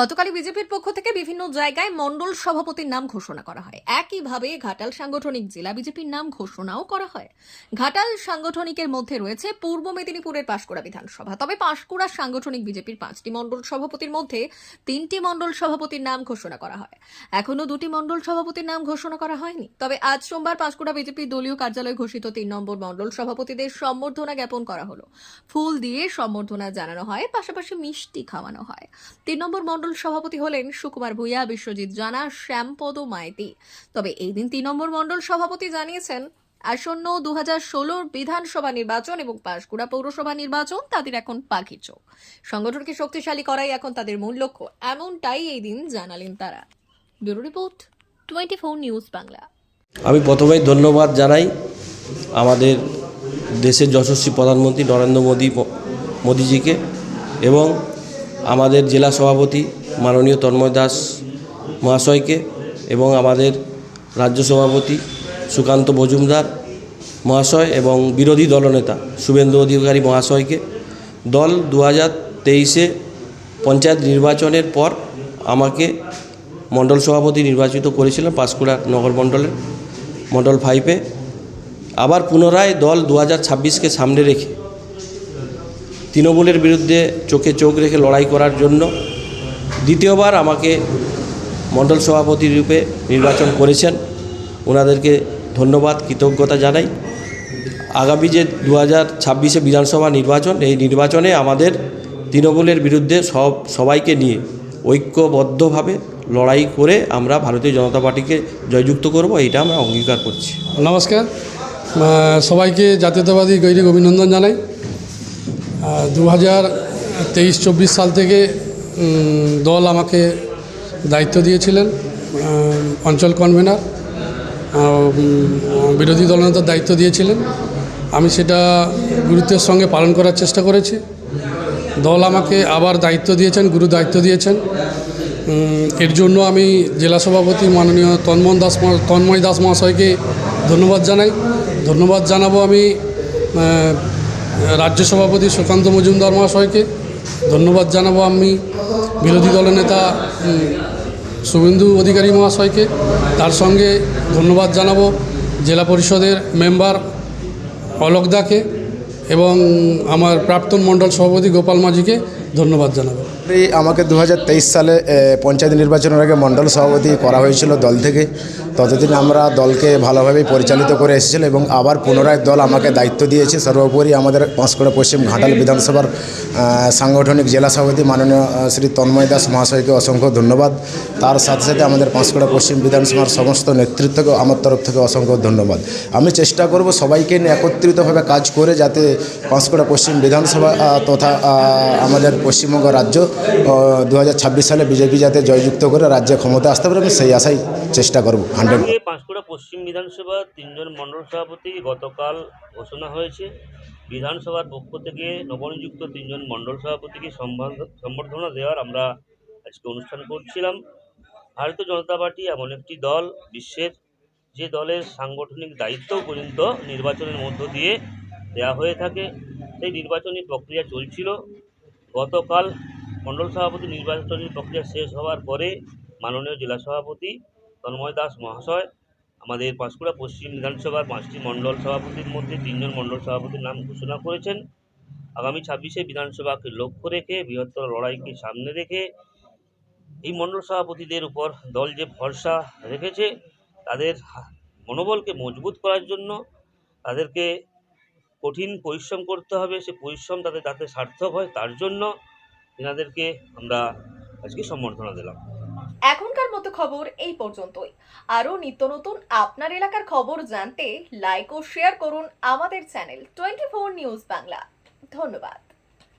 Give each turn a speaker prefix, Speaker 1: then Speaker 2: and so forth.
Speaker 1: গতকালই বিজেপির পক্ষ থেকে বিভিন্ন জায়গায় মণ্ডল সভাপতির নাম ঘোষণা করা হয়। একইভাবে ঘাটাল সাংগঠনিক জেলা বিজেপির নাম ঘোষণাও করা হয়। ঘাটাল সাংগঠনিকের মধ্যে রয়েছে পূর্ব মেদিনীপুরের পাঁশকুড়া বিধানসভা। তবে পাঁশকুড়া সাংগঠনিক বিজেপির পাঁচটি মণ্ডল সভাপতির মধ্যে তিনটি মণ্ডল সভাপতির নাম ঘোষণা করা হয়। এখনও দুটি মণ্ডল সভাপতির নাম ঘোষণা করা হয়নি। তবে আজ সোমবার পাঁশকুড়া বিজেপির দলীয় কার্যালয় ঘোষিত তিন নম্বর মণ্ডল সভাপতিদের সম্বর্ধনা জ্ঞাপন করা হলো। ফুল দিয়ে সম্বর্ধনা জানানো হয়, পাশাপাশি মিষ্টি খাওয়ানো হয়। তিন নম্বর মণ্ডল সভাপতি হলেন সুকুমার ভূঁইয়া, বিশ্বজিৎ জানা, শ্যামপদ মাইতি। তবে এই দিন তিন নম্বর মণ্ডল সভাপতি জানিয়েছেন, আসন্ন দু হাজার ষোলোর বিধানসভা নির্বাচন এবং পাঁশকুড়া পৌরসভা নির্বাচন তাদের এখন পাখির চোখ। সংগঠনকে শক্তিশালী করাই এখন তাদের মূল লক্ষ্য, এমনটাই এই দিন জানালেন তারা। Bureau report twenty four news Bangla.
Speaker 2: আমি প্রথমেই ধন্যবাদ জানাই আমাদের দেশের যশস্বী প্রধানমন্ত্রী নরেন্দ্র মোদী, মোদিজিকে এবং আমাদের জেলা সভাপতি মাননীয় তন্ময় দাস মহাশয়কে এবং আমাদের রাজ্য সভাপতি সুকান্ত মজুমদার মহাশয় এবং বিরোধী দলনেতা শুভেন্দু অধিকারী মহাশয়কে। দল দু হাজার তেইশে পঞ্চায়েত নির্বাচনের পর আমাকে মণ্ডল সভাপতি নির্বাচিত করেছিলেন পাঁশকুড়া নগর মণ্ডলের মণ্ডল ফাইভে। আবার পুনরায় দল দু হাজার ছাব্বিশকে সামনে রেখে তৃণমূলের বিরুদ্ধে চোখে চোখ রেখে লড়াই করার জন্য দ্বিতীয়বার আমাকে মণ্ডল সভাপতি রূপে নির্বাচন করেছেন। ওনাদেরকে ধন্যবাদ, কৃতজ্ঞতা জানাই। আগামী যে দু হাজার ছাব্বিশে বিধানসভা নির্বাচন, এই নির্বাচনে আমাদের তৃণমূলের বিরুদ্ধে সব, সবাইকে নিয়ে ঐক্যবদ্ধভাবে লড়াই করে আমরা ভারতীয় জনতা পার্টিকে জয়যুক্ত করব এটা আমরা অঙ্গীকার করছি।
Speaker 3: নমস্কার। সবাইকে জাতীয়তাবাদী গৈরিক অভিনন্দন জানাই। দু হাজার তেইশ চব্বিশ সাল থেকে দল আমাকে দায়িত্ব দিয়েছিলেন অঞ্চল কনভেনার বিরোধী দলনেতার দায়িত্ব দিয়েছিলেন। আমি সেটা গুরুত্বের সঙ্গে পালন করার চেষ্টা করেছি। দল আমাকে আবার দায়িত্ব দিয়েছেন, গুরু দায়িত্ব দিয়েছেন। এর জন্য আমি জেলা সভাপতি মাননীয় তন্ময় দাস তন্ময় দাস মহাশয়কে ধন্যবাদ জানাই। ধন্যবাদ জানাব আমি রাজ্য সভাপতি সুকান্ত মজুমদার মহাশয়কে ধন্যবাদ জানাব আমি বিরোধী দলনেতা নেতা শুভেন্দু অধিকারী মহাশয়কে। তার সঙ্গে ধন্যবাদ জানাব জেলা পরিষদের মেম্বার অলোকদাকে এবং আমার প্রাক্তন মণ্ডল সভাপতি গোপাল মাঝিকে ধন্যবাদ জানাব।
Speaker 4: এই আমাকে দু হাজার তেইশ সালে পঞ্চায়েত নির্বাচনের আগে মণ্ডল সভাপতি করা হয়েছিল দল থেকে। ততদিন আমরা দলকে ভালোভাবেই পরিচালিত করে এসেছিল এবং আবার পুনরায় দল আমাকে দায়িত্ব দিয়েছে। সর্বোপরি আমাদের পাঁশকুড়া পশ্চিম ঘাটাল বিধানসভার সাংগঠনিক জেলা সভাপতি মাননীয় শ্রী তন্ময় দাস মহাশয়কে অসংখ্য ধন্যবাদ। তার সাথে সাথে আমাদের পাঁশকুড়া পশ্চিম বিধানসভার সমস্ত নেতৃত্বকে আমার তরফ থেকে অসংখ্য ধন্যবাদ। আমি চেষ্টা করব সবাইকে নিয়ে একত্রিতভাবে কাজ করে যাতে পাঁশকুড়া পশ্চিম বিধানসভা তথা আমাদের পশ্চিমবঙ্গ রাজ্য দু হাজার ছাব্বিশ সালে বিজেপি যাতে জয়যুক্ত করে রাজ্যে ক্ষমতা আসতে পারে, আমি সেই আশাই চেষ্টা করব, হান্ড্রেড
Speaker 5: পাঁশকুড়া পশ্চিম বিধানসভা তিনজন মণ্ডল সভাপতি গতকাল ঘোষণা হয়েছে। বিধানসভার পক্ষ থেকে নবনিযুক্ত তিনজন মণ্ডল সভাপতিকে সম্বর্ধ- সম্বর্ধনা দেওয়ার আমরা আজকে অনুষ্ঠান করছিলাম। ভারতীয় জনতা পার্টি এমন একটি দল, বিশ্বের যে দলের সাংগঠনিক দায়িত্ব পর্যন্ত নির্বাচনের মধ্য দিয়ে দেওয়া হয়ে থাকে। সেই নির্বাচনী প্রক্রিয়া চলছিল। গতকাল মণ্ডল সভাপতি নির্বাচনী প্রক্রিয়া শেষ হওয়ার পরে মাননীয় জেলা সভাপতি তন্ময় দাস মহাশয়, আমাদের পাঁশকুড়া পশ্চিম বিধানসভার পাঁচটি মণ্ডল সভাপতির মধ্যে তিনজন মণ্ডল সভাপতির নাম ঘোষণা করেছেন। আগামী ছাব্বিশে বিধানসভাকে লক্ষ্য রেখে, বৃহত্তর লড়াইকে সামনে রেখে এই মণ্ডল সভাপতিদের উপর দল যে ভরসা রেখেছে, তাদের মনোবলকে মজবুত করার জন্য তাদেরকে কঠিন পরিশ্রম করতে হবে। সে পরিশ্রম তাদের যাতে সার্থক হয় তার জন্য এনাদেরকে আমরা আজকে সম্বর্ধনা দিলাম।
Speaker 1: এখনকার মতো খবর এই পর্যন্তই। আরও নিত্য নতুন আপনার এলাকার খবর জানতে লাইক ও শেয়ার করুন আমাদের channel twenty four news Bangla. ধন্যবাদ।